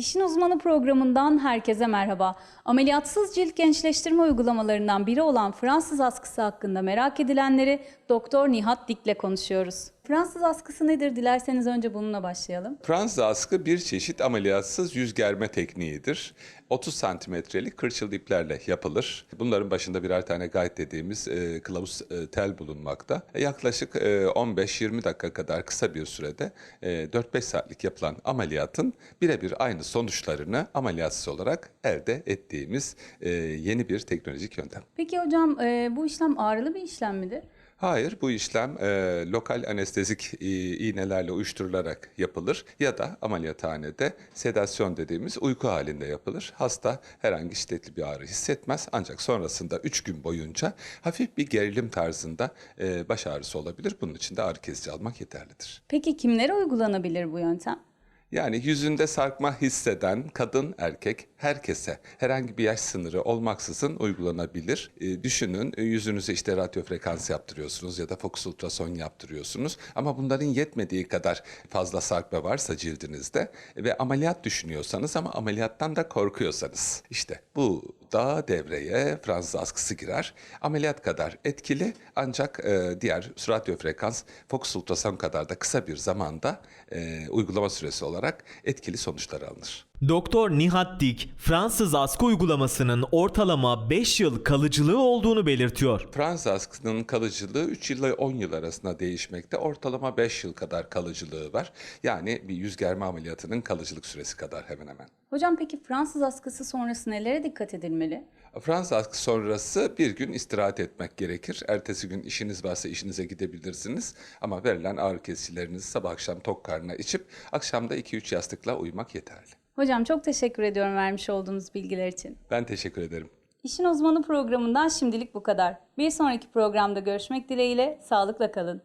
İşin Uzmanı programından herkese merhaba. Ameliyatsız cilt gençleştirme uygulamalarından biri olan Fransız askısı hakkında merak edilenleri Doktor Nihat Dik'le konuşuyoruz. Fransız askısı nedir? Dilerseniz önce bununla başlayalım. Fransız askı bir çeşit ameliyatsız yüz germe tekniğidir. 30 santimetrelik kırçıl iplerle yapılır. Bunların başında birer tane guide dediğimiz e, kılavuz e, tel bulunmakta. E, yaklaşık e, 15-20 dakika kadar kısa bir sürede e, 4-5 saatlik yapılan ameliyatın birebir aynı sonuçlarını ameliyatsız olarak elde ettiğimiz e, yeni bir teknolojik yöntem. Peki hocam e, bu işlem ağrılı bir işlem midir? Hayır, bu işlem e, lokal anestezik e, iğnelerle uyuşturularak yapılır ya da ameliyathanede sedasyon dediğimiz uyku halinde yapılır. Hasta herhangi şiddetli bir ağrı hissetmez ancak sonrasında 3 gün boyunca hafif bir gerilim tarzında e, baş ağrısı olabilir. Bunun için de ağrı kesici almak yeterlidir. Peki kimlere uygulanabilir bu yöntem? Yani yüzünde sarkma hisseden kadın erkek herkese herhangi bir yaş sınırı olmaksızın uygulanabilir. E, düşünün yüzünüze işte radyo frekans yaptırıyorsunuz ya da fokus ultrason yaptırıyorsunuz ama bunların yetmediği kadar fazla sarkma varsa cildinizde ve ameliyat düşünüyorsanız ama ameliyattan da korkuyorsanız işte bu da devreye Fransız askısı girer. Ameliyat kadar etkili ancak e, diğer radyo frekans fokus ultrason kadar da kısa bir zamanda e, uygulama süresi olarak etkili sonuçlar alınır. Doktor Nihat Dik, Fransız askı uygulamasının ortalama 5 yıl kalıcılığı olduğunu belirtiyor. Fransız askısının kalıcılığı 3 yıl ile 10 yıl arasında değişmekte. Ortalama 5 yıl kadar kalıcılığı var. Yani bir yüz germe ameliyatının kalıcılık süresi kadar hemen hemen. Hocam peki Fransız askısı sonrası nelere dikkat edilmeli? Fransız askısı sonrası bir gün istirahat etmek gerekir. Ertesi gün işiniz varsa işinize gidebilirsiniz. Ama verilen ağrı kesicilerinizi sabah akşam tok karnına içip akşamda 2-3 yastıkla uyumak yeterli. Hocam çok teşekkür ediyorum vermiş olduğunuz bilgiler için. Ben teşekkür ederim. İşin Uzmanı programından şimdilik bu kadar. Bir sonraki programda görüşmek dileğiyle sağlıkla kalın.